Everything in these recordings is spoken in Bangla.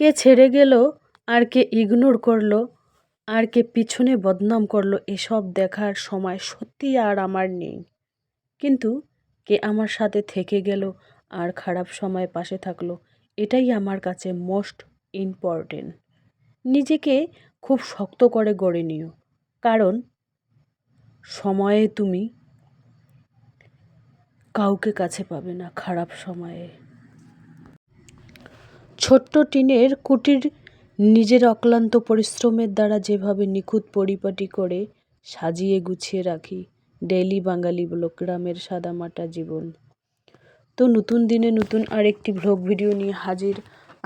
কে ছেড়ে গেল, আর কে ইগনোর করল, আর কে পিছনে বদনাম করল, এসব দেখার সময় সত্যি আর আমার নেই। কিন্তু কে আমার সাথে থেকে গেল, আর খারাপ সময় পাশে থাকল, এটাই আমার কাছে মোস্ট ইম্পর্টেন্ট নিজেকে খুব শক্ত করে গড়ে নিও। কারণ সময়ে তুমি কাউকে কাছে পাবে না, খারাপ সময়ে। ছোট্ট টিনের কুটির নিজের অক্লান্ত পরিশ্রমের দ্বারা যেভাবে নিখুঁত পরিপাটি করে সাজিয়ে গুছিয়ে রাখি, ডেইলি বাঙালি ব্লক গ্রামের সাদামাটা জীবন। তো নতুন দিনে নতুন আরেকটি ভ্লগ ভিডিও নিয়ে হাজির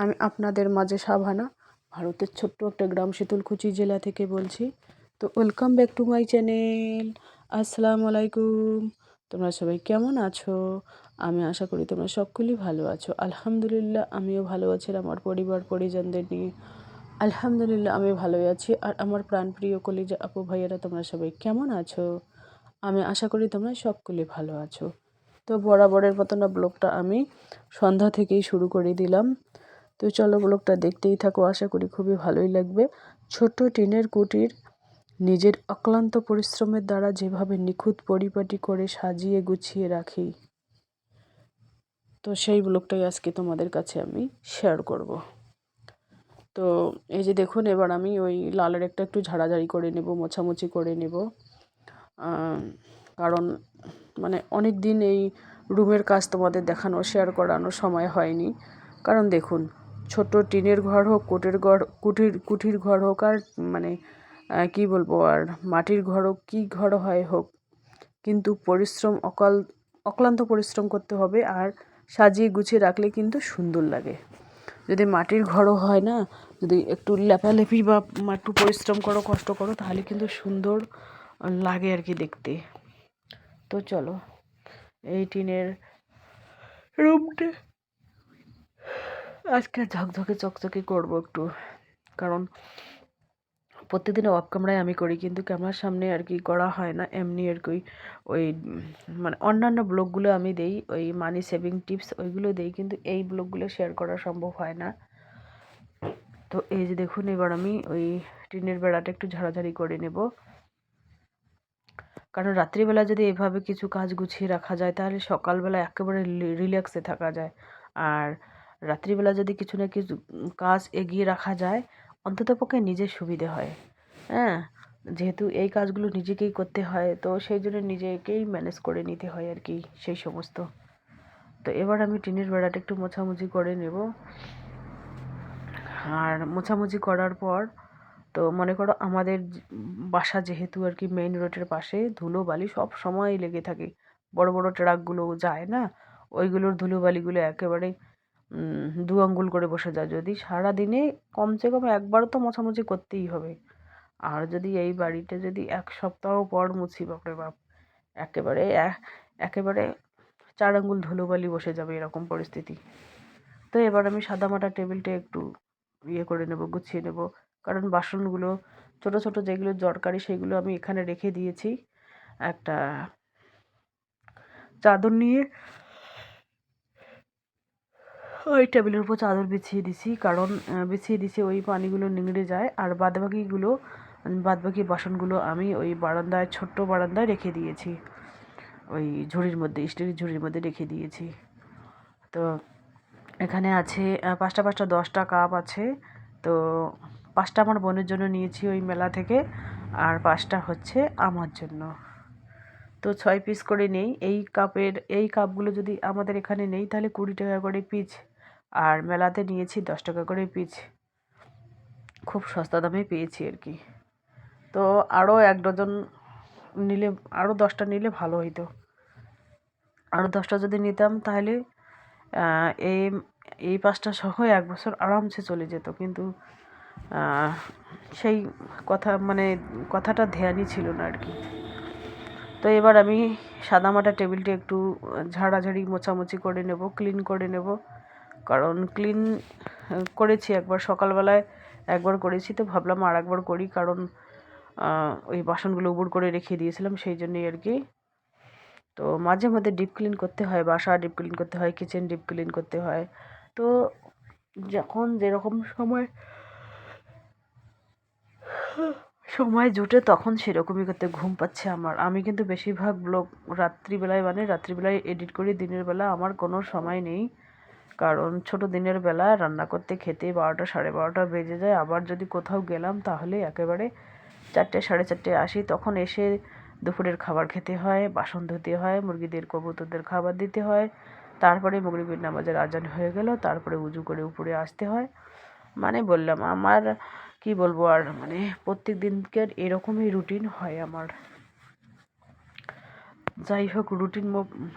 আমি আপনাদের মাঝে সাভানা, ভারতের ছোট্ট একটা গ্রাম শীতলকুচি জেলা থেকে বলছি। তো welcome back to my channel আসসালামু আলাইকুম। তোমরা সবাই কেমন আছো? আমি আশা করি তোমরা সকলেই ভালো আছো। আলহামদুলিল্লাহ, আমিও ভালো আছি আমার পরিবার, পরিজনদের নিয়ে। আলহামদুলিল্লাহ, আমি ভালোই আছি আর আমার প্রাণপ্রিয় কলিজা আপু ভাইয়েরা, তোমরা সবাই কেমন আছো? আমি আশা করি তোমরা সকলে ভালো আছো। তো বরাবরের মতো না, ব্লগটা আমি সন্ধ্যা থেকেই শুরু করে দিলাম। তো চলো ব্লগটা দেখতেই থাকো, আশা করি খুবই ভালোই লাগবে। ছোট্ট টিনের কুটির নিজের অক্লান্ত পরিশ্রমের দ্বারা যেভাবে নিখুঁত পরিপাটি করে সাজিয়ে গুছিয়ে রাখি। তো সেই ব্লগটাই আজকে তোমাদের কাছে আমি শেয়ার করব। তো এই যে দেখুন, এবার আমি ওই লালের একটা একটু ঝাড়াঝাড়ি করে নেব, মোছামুছি করে নেব। কারণ মানে অনেক দিন এই রুমের কাজ তোমাদের দেখানো শেয়ার করানো সময় হয়নি। কারণ দেখুন, ছোট টিনের ঘর হোক, কোটের ঘর, কুটির, কুঠির ঘর হোক আর মানে কি বলব আর মাটির ঘর হোক, কী ঘর হয় হোক, কিন্তু পরিশ্রম, অকাল, অক্লান্ত পরিশ্রম করতে হবে। আর সাজিয়ে গুছিয়ে রাখলে কিন্তু সুন্দর লাগে। যদি মাটির ঘরও হয় না, যদি একটু লেপালেপি বা একটু পরিশ্রম করো, কষ্ট করো, তাহলে কিন্তু সুন্দর লাগে আর কি দেখতে। তো চলো, এই টিনের রুমটা আজকে ঝকঝকে চকচকে করব একটু। কারণ প্রত্যেকদিন অফ ক্যামেরায় আমি করি, কিন্তু ক্যামেরার সামনে আর কি করা হয় না। এমনি আর কি ওই মানে অন্যান্য ব্লগগুলো আমি দেই, ওই মানি সেভিং টিপস ওইগুলো দেই, কিন্তু এই ব্লগগুলো শেয়ার করা সম্ভব হয় না। তো এই যে দেখুন, এবার আমি ওই টিনের বেড়াটা একটু ঝাড়াঝাড়ি করে নেব। কারণ রাত্রিবেলা যদি এভাবে কিছু কাজ গুছিয়ে রাখা যায়, তাহলে সকালবেলা একেবারে রিল্যাক্সে থাকা যায়। আর রাত্রিবেলা যদি কিছু না কিছু কাজ এগিয়ে রাখা যায় অন্ততপক্ষে নিজের সুবিধে হয়। হ্যাঁ যেহেতু এই কাজগুলো নিজেকেই করতে হয়, তো সেই জন্য নিজেকেই ম্যানেজ করে নিতে হয় আর কি সেই সমস্ত। তো এবার আমি টিনের বেড়াটা একটু মোছামুছি করে নেব। আর মোছামুছি করার পর, তো মনে করো আমাদের বাসা যেহেতু আর কি মেইন রোডের পাশে, ধুলো, বালি সব সময় লেগে থাকে। বড় বড় ট্রাকগুলো যায় না, ওইগুলোর ধুলো, বালিগুলো একেবারে দু আঙ্গুল করে বসে যায়। যদি সারা দিনে কমসে কম একবার তো মোছামুছি করতেই হবে। আর যদি এই বাড়িতে যদি এক সপ্তাহ পর মুছি, বাপরে বাপ, একেবারে একেবারে চার আঙ্গুল ধুলোবালি বসে যাবে এরকম পরিস্থিতি। তো এবার আমি সাদামাটা টেবিলটা একটু ইয়ে করে নেব, গুছিয়ে নেব। কারণ বাসনগুলো, ছোট ছোট যেগুলো দরকারি সেগুলো আমি এখানে রেখে দিয়েছি। একটা চাদর নিয়ে ওই টেবিলের উপর চাদর বিছিয়ে দিছি, কারণ বিছিয়ে দিছি ওই পানিগুলো নিংড়ে যায়, আর বাদবাকিগুলো, বাদবাকি বাসনগুলো আমি ওই বারান্দায়, ছোট্ট বারান্দায় রেখে দিয়েছি। ওই ঝুড়ির মধ্যে, স্টিলের ঝুড়ির মধ্যে রেখে দিয়েছি। তো এখানে আছে পাঁচটা পাঁচটা দশটা কাপ আছে। তো পাঁচটা আমার বোনের জন্য নিয়েছি ওই মেলা থেকে, আর পাঁচটা হচ্ছে আমার জন্য। তো ছয় পিস করে নেই। এই কাপের, এই কাপগুলো যদি আমাদের এখানে নেই, তাহলে কুড়ি টাকা করে পিস। আর মেলাতে নিয়েছি দশ টাকা করে পিস খুব সস্তা দামে পেয়েছি আর কি। তো আরও এক ডজন নিলে আরও দশটা নিলে ভালো হইতো। আরও দশটা যদি নিতাম তাহলে এই এই পাঁচটা সহ এক বছর আরামসে চলে যেত। কিন্তু সেই কথা মানে কথাটা ধ্যানই ছিল না আর কি। তো এবার আমি সাদামাটা টেবিলটি একটু ঝাড়াঝাড়ি মোছামুছি করে নেব, ক্লিন করে নেব। কারণ ক্লিন করেছি একবার। সকালবেলায় একবার করেছি তো ভাবলাম আর একবার করি, কারণ ওই বাসনগুলো উবুর করে রেখে দিয়েছিলাম, সেই জন্যই আর কি। তো মাঝে মধ্যে ডিপ ক্লিন করতে হয়, বাসা ডিপ ক্লিন করতে হয় কিচেন ডিপ ক্লিন করতে হয়। তো যখন যেরকম সময় সময় জুটে তখন সেরকমই করতে ঘুম পাচ্ছে আমার। আমি কিন্তু বেশিরভাগ ব্লগ রাত্রিবেলায় মানে রাত্রিবেলায় এডিট করি, দিনের বেলা আমার কোনো সময় নেই। কারণ ছোট দিনের বেলা রান্না করতে খেতে বারোটা সাড়ে বারোটা বেজে যায়। আবার যদি কোথাও গেলাম, তাহলে একেবারে চারটে সাড়ে চারটে আসি। তখন এসে দুপুরের খাবার খেতে হয়, বাসন ধুতে হয়, মুরগিদের, কবুতরদের খাবার দিতে হয়। তারপরে মগরিবের নামাজের আজান হয়ে গেল, তারপরে উজু করে উপরে আসতে হয়। মানে বললাম, আমার কি বলব আর মানে প্রত্যেক দিনকার এরকমই রুটিন হয় আমার। যাই হোক, রুটিন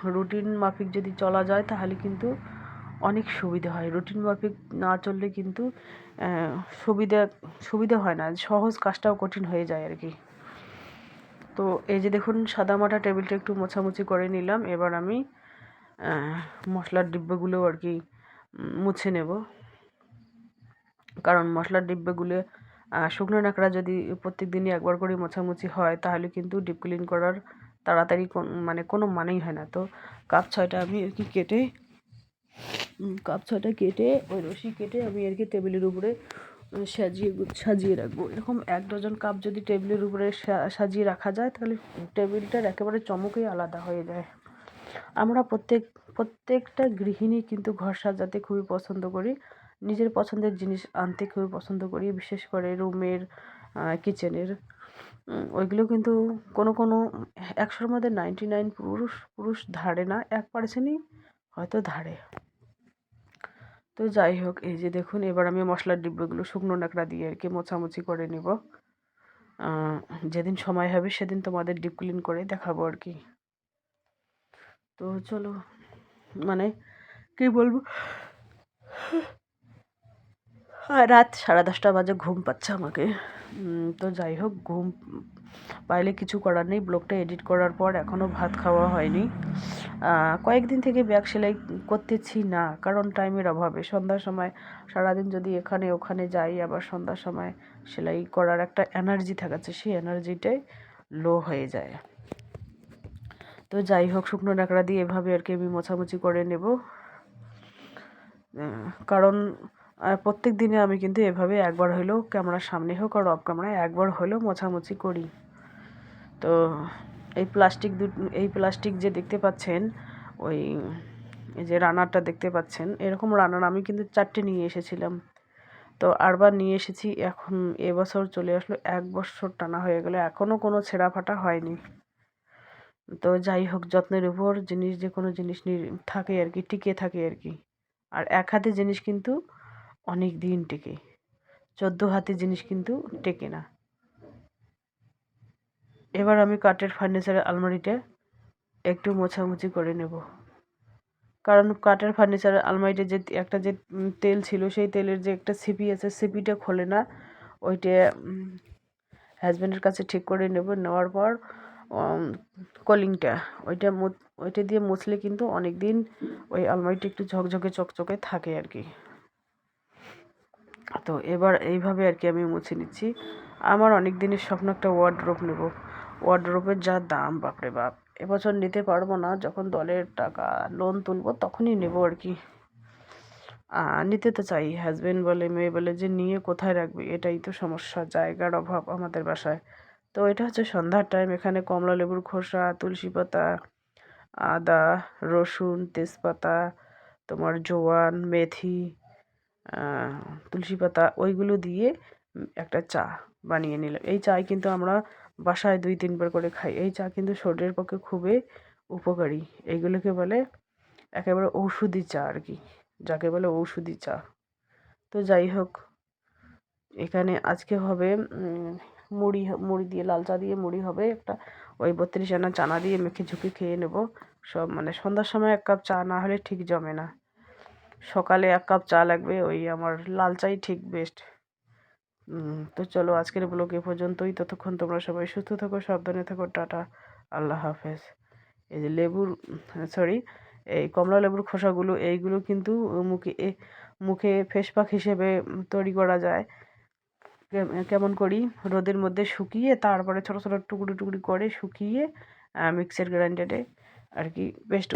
রুটিন মাফিক যদি চলা যায়, তাহলে কিন্তু অনেক সুবিধা হয়। রুটিন মাফিক না চললে কিন্তু সুবিধা সুবিধা হয় না। সহজ কাজটাও কঠিন হয়ে যায় আর কি। তো এই যে দেখুন সাদামাটা টেবিলটা একটু মোছামুছি করে নিলাম। এবার আমি মশলার ডিব্বাগুলো আর কি মুছে নেব। কারণ মশলার ডিব্বাগুলো শুকনো নাকড়া যদি প্রত্যেক দিনই একবার করে মোছামুছি হয়, তাহলে কিন্তু ডিপ ক্লিন করার তাড়াতাড়ি মানে কোনো মানেই হয় না। তো কাপ ছয়টা আমি আর কি কেটে কাপ ছয়টা কেটে, ওই রশি কেটে আমি আর কি টেবিলের উপরে সাজিয়ে সাজিয়ে রাখব। এরকম এক ডজন কাপ যদি টেবিলের উপরে সাজিয়ে রাখা যায়, তাহলে টেবিলটার একেবারে চমকই আলাদা হয়ে যায়। আমরা প্রত্যেক, প্রত্যেকটা গৃহিণী কিন্তু ঘর সাজাতে খুবই পছন্দ করি। নিজের পছন্দের জিনিস আনতে খুবই পছন্দ করি, বিশেষ করে রুমের কিচেনের। ওইগুলো কিন্তু কোনো কোনো, একশোর মধ্যে নাইনটি নাইন পুরুষ পুরুষ ধারে না এক পার্সেন্টই হয়তো ধারে। তো যাই হোক, এই যে দেখুন, এবার আমি মশলার ডিব্বাগুলো শুকনো নাকড়া দিয়ে আর কি মোছামুছি করে নিব। যেদিন সময় হবে সেদিন তোমাদের ডিপ ক্লিন করে দেখাবো আর কি। তো চলো মানে কি বলব? রাত সাড়ে দশটা বাজে ঘুম পাচ্ছে আমাকে। তো যাই হোক, ঘুম পাইলে কিছু করার নেই। ব্লগটা এডিট করার পর এখনও ভাত খাওয়া হয়নি। কয়েকদিন থেকে ব্যাগ সেলাই করতেছি না, কারণ টাইমের অভাবে। সন্ধ্যার সময় সারাদিন যদি এখানে ওখানে যাই, আবার সন্ধ্যার সময় সেলাই করার একটা এনার্জি থাকাচ্ছে, সেই এনার্জিটাই লো হয়ে যায়। তো যাই হোক, শুকনো নাকড়া দিয়ে এভাবে আর কি আমি মোছামুছি করে নেব। কারণ প্রত্যেক দিনে আমি কিন্তু এভাবে একবার হলেও ক্যামেরার সামনে হোক আর অফ ক্যামেরায় একবার হলেও মোছামুছি করি। তো এই প্লাস্টিক দু এই প্লাস্টিক যে দেখতে পাচ্ছেন, ওই যে রানারটা দেখতে পাচ্ছেন, এরকম রানার আমি কিন্তু চারটে নিয়ে এসেছিলাম। তো আরবার নিয়ে এসেছি, এখন এবছর চলে আসলো, এক বছর টানা হয়ে গেলো এখনও কোনো ছেঁড়া ফাটা হয়নি। তো যাই হোক, যত্নের উপর, জিনিস যে কোনো জিনিস থাকে আর কি, টিকে থাকে আর কি। আর এক হাতে জিনিস কিন্তু অনেক দিন টেকে। চোদ্দ হাতে জিনিস কিন্তু টেকে না। এবার আমি কাঠের ফার্নিচারের আলমারিটা একটু মোছামুছি করে নেব। কারণ কাঠের ফার্নিচারের আলমারিতে যে একটা যে তেল ছিল, সেই তেলের যে একটা সিপি আছে, সিপিটা খোলে না। ওইটা হাজব্যান্ডের কাছে ঠিক করে নেব। নেওয়ার পর কলিংটা, ওইটা ওইটা দিয়ে মুছলে কিন্তু অনেক দিন ওই আলমারিটা একটু ঝকঝকে চকচকে থাকে আর কি। তো এবার এইভাবে আর কি আমি মুছে নিচ্ছি। আমার অনেক দিনের স্বপ্ন একটা ওয়ার্ড্রোপ নেব। ওয়ার্ড্রোপের যা দাম, বাপরে বাপ। এবছর নিতে পারব না, যখন দলের টাকা লোন তুলবো তখনই নেব আর কি। নিতে তো চাই হাজব্যান্ড বলে, মেয়ে বলে, যে নিয়ে কোথায় রাখবে, এটাই তো সমস্যা, জায়গার অভাব আমাদের বাসায়। তো এটা হচ্ছে সন্ধ্যার টাইম এখানে কমলা লেবুর খোসা, তুলসী পাতা, আদা, রসুন, তেজপাতা, তোমার জোয়ান, মেথি তুলসী পাতা ওইগুলো দিয়ে একটা চা বানিয়ে নিলাম। এই চায় কিন্তু আমরা বাসায় দুই, তিনবার করে খাই। এই চা কিন্তু শরীরের পক্ষে খুবই উপকারী। এইগুলোকে বলে একেবারে ঔষধি চা আর কি, যাকে বলে ঔষধি চা। তো যাই হোক, এখানে আজকে হবে মুড়ি মুড়ি দিয়ে, লাল চা দিয়ে মুড়ি হবে একটা। ওই বত্রিশ আনা চানা দিয়ে মেখে ঝুঁকে খেয়ে নেব। সব মানে সন্ধ্যার সময় এক কাপ চা না হলে ঠিক জমে না। সকালে এক কাপ চা লাগবে, ওই আমার লাল চাই ঠিক বেস্ট তো চলো আজকের ব্লগ এ পর্যন্তই। ততক্ষণ তোমরা সবাই সুস্থ থাকো, সাবধানে থাকো, টাটা, আল্লাহ হাফেজ। এই যে লেবুর সরি এই কমলা লেবুর খোসাগুলো, এইগুলো কিন্তু মুখে মুখে ফেস প্যাক হিসেবে তৈরি করা যায়। কেমন করি? রোদের মধ্যে শুকিয়ে, তারপরে ছোটো ছোটো টুকরো, টুকরি করে শুকিয়ে মিক্সার গ্রাইন্ডারে আর কি পেস্ট